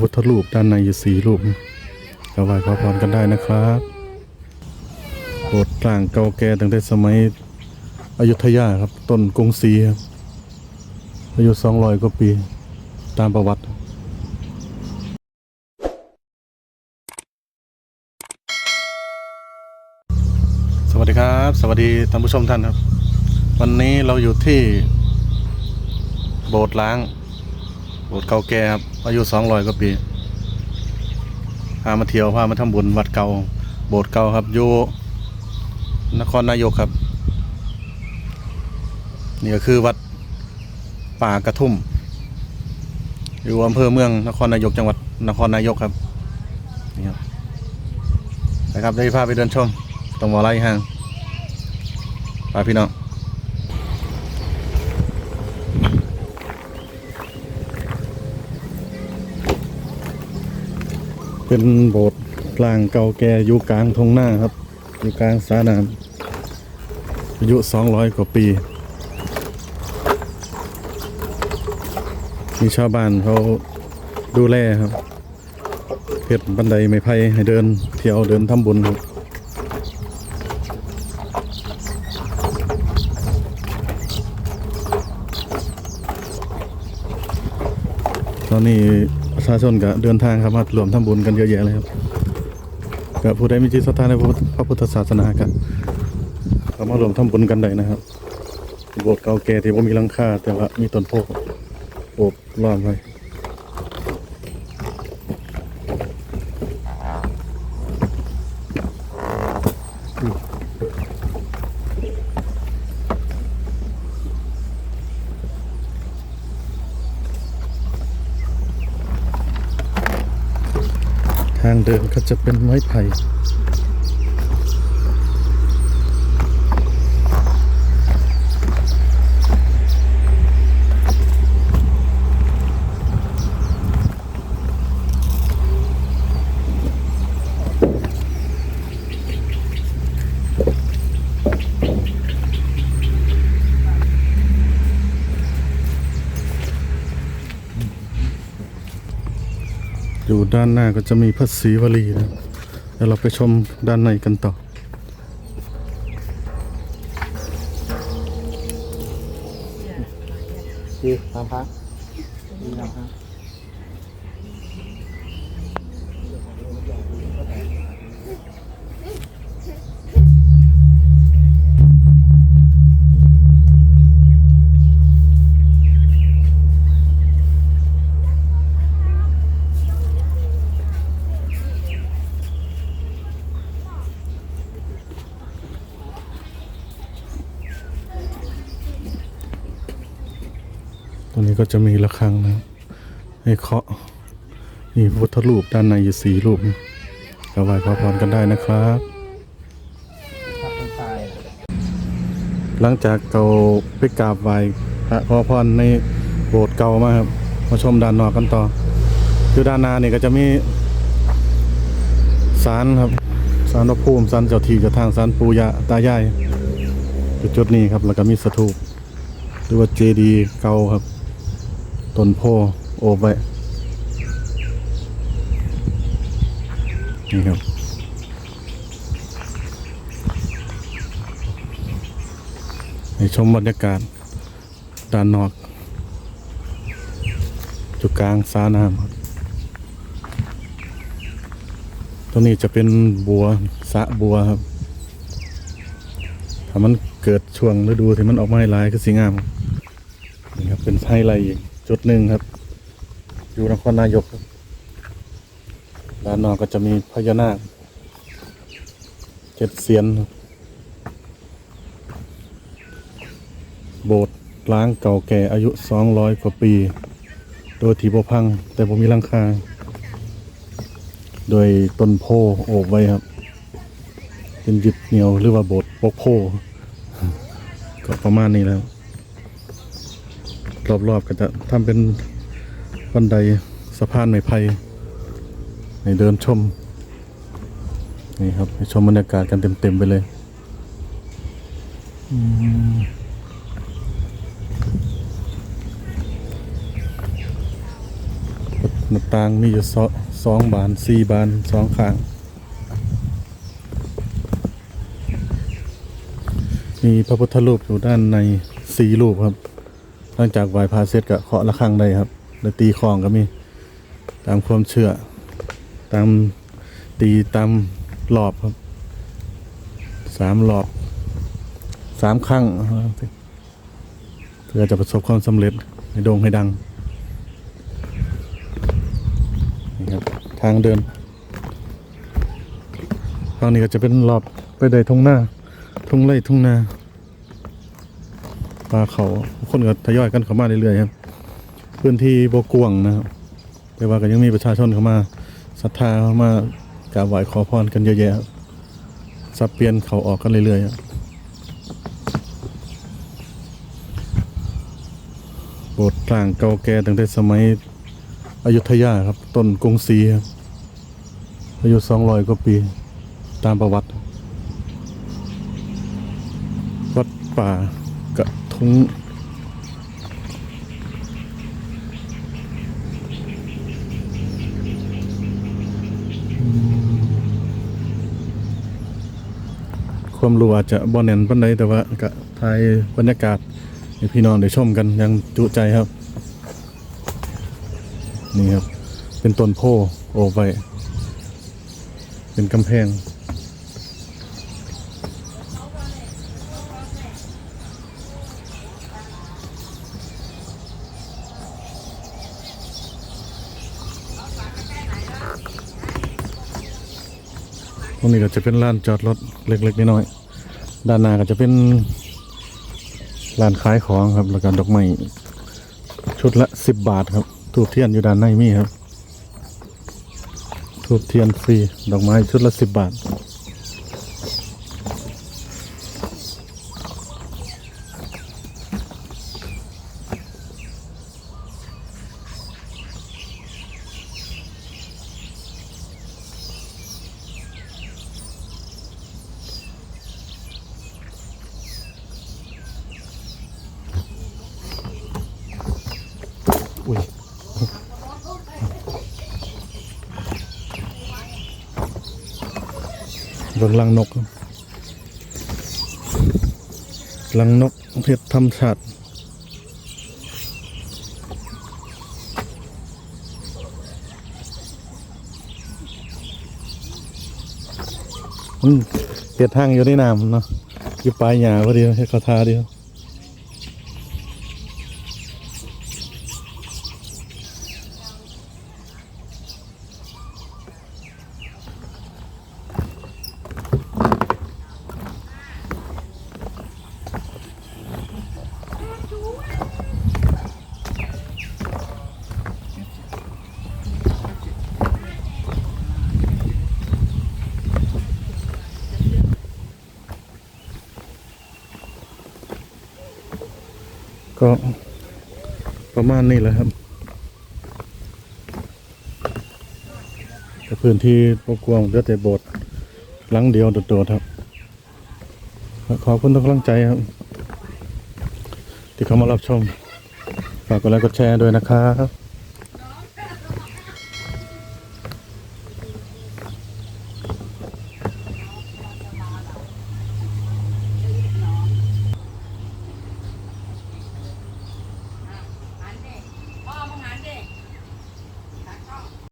พุทธรูปด้านในอยู่สี่รูปก็ไหว้ขอพรกันได้นะครับโบสถ์ต่างเก่าแก่ตั้งแต่สมัยอยุธยาครับ ต้นกรุงศรีครับอายุ200กว่าปีตามประวัติสวัสดีครับ สวัสดีท่านผู้ชมท่านครับ วันนี้เราอยู่ที่โบสถ์ล้าง ถ์เก่าแก่ครับอายุ200กว่าปีพามาเที่ยวพามาทำบุญวัดเก่าโบสถ์เก่าครับอยู่นครนายกครับนี่ก็คือวัดป่ากระทุ่มอยู่อำเภอเมืองนครนายกจังหวัดนครนายกครับนี่ครับนะครับได้พาไปเดินชมตรงวอไล่ห้างไปพี่น้อง เป็นโบสถ์กลางเก่าแก่อยู่กลางทงหน้าครับ อยู่กลางสาน้ำอายุ200กว่าปี มีชาวบ้านเขาดูแลครับเพชรบันไดไม้ไผ่ให้เดินเที่ยวเดินทำบุญครับตอนนี้ ชาชนก็เดินทางครับมารวมทำบุญกันเยอะแยะเลยครับกับผู้ใดมีจิตศรัทธาในพระพุทธศาสนากันก็มารวมทำบุญกันได้นะครับโบสถ์เก่าแก่ที่ว่ามีลังคาแต่ว่ามีต้นโพกโอบล้อมไว้างเดินก็จะเป็นไม้ไผ่ ด้านหน้าก็จะมีพระศรีวลีนะเดี๋ยวเราไปชมด้านในกันต่อ ดีตามพระดีตามพระ รงนี้ก็จะมีระฆังนะให้เคาะนี่พุทธรูปด้านในอยู่สี่รูปก็ไหว้ขอพรกันได้นะครับ หลังจากเราไปกราบไหว้พระขอพรในโบสถ์เก่ามาครับมาชมด้านนอกกันต่อคือด้านหน้านี่ก็จะมีศาลครับศาลพระภูมิศาลเจ้าที่เจ้าทางศาลปูยาตายายจุดจุดนี้ครับ แล้วก็มีสถูปหรือว่าเจดีย์เก่าครับ ต้นโพโอบไว้นี่ครับในชมบรรยากาศด้านนอกจุดกลางสาน้ำครับตรงนี้จะเป็นบัวสะบัวครับ ถ้ามันเกิดช่วงฤดูที่มันออกมาให้ลายก็สีงามนี่ครับเป็นไฮไลท์อีก จุดหนึ่งครับ อยู่นครนายกครับด้านนอกก็จะมีพญานาคเจ็ดเสียนครับโบสถ์ล้างเก่าแก่อายุ200กว่าปี โดยที่บ่พัง แต่ผมมีลังคา โดยต้นโพโอบไว้ครับ เป็นยึดเหนียวหรือว่าโบสถ์ปกโพก็ประมาณนี้แล้ว รอบๆก็จะทำเป็นบันไดสะพานไม้ไผ่ให้เดินชม นี่ครับให้ชมบรรยากาศกันเต็มๆไปเลยหน้าต่างมีอยู่สองบานสี่บานสองข้าง มีพระพุทธรูปอยู่ด้านในสี่รูปครับ หลังจากไหว้พระเสร็จก็เคาะระฆังได้ครับแล้วตีคลองก็มี ตามความเชื่อ ตามตีตามรอบครับสามรอบสามครั้งเพื่อจะประสบความสำเร็จให้โด่งให้ดังนี่ครับทางเดินทางนี้ก็จะเป็นรอบไปได้ทุ่งหน้าทุ่งไร่ทุ่งนา ป่าเขาคนก็ทยอยกันเข้ามาเรื่อยๆครับ พื้นที่บกวงนะครับ แต่ว่าก็ยังมีประชาชนเข้ามาศรัทธาเข้ามากราบไหว้ขอพรกันเยอะแยะครับสับเปลี่ยนเขาออกกันเรื่อยๆครับโบสถ์ต่างเก่าแก่ตั้งแต่สมัยอยุธยาครับต้นกรุงศรีครับอายุสองร้อยกว่าปีตามประวัติ วัดป่า ทุ้งความรู้อาจจะบ่แน่นปันใดแต่ว่าก็ถ่ายบรรยากาศให้พี่น้องได้ชมกันยังจุใจครับ นี่ครับ เป็นต้นโพโอบไว้เป็นกำแพง ตรงนี้ก็จะเป็นลานจอดรถเล็กๆน้อยๆด้านหน้าก็จะเป็นลานขายของครับแล้วก็ดอกไม้ชุดละสิบบาทครับทูบเทียนอยู่ด้านในมีครับทูบเทียนฟรีดอกไม้ชุดละสิบบาท อุ้ย โดนลังนกรับลังนกเพชรธรรมชาติเปียดทางอยู่ในน้ำเนาะอยู่ปลายหยาพอดีให้เขาทาเดียว ก็ประมาณนี้แหละครับแต่พื้นที่ปกวงเหลือแต่โบสถ์หลังเดียวโดดๆครับ ขอบคุณทุกกำลังใจครับ ที่เข้ามารับชม ฝากกดไลค์กดแชร์ด้วยนะครับ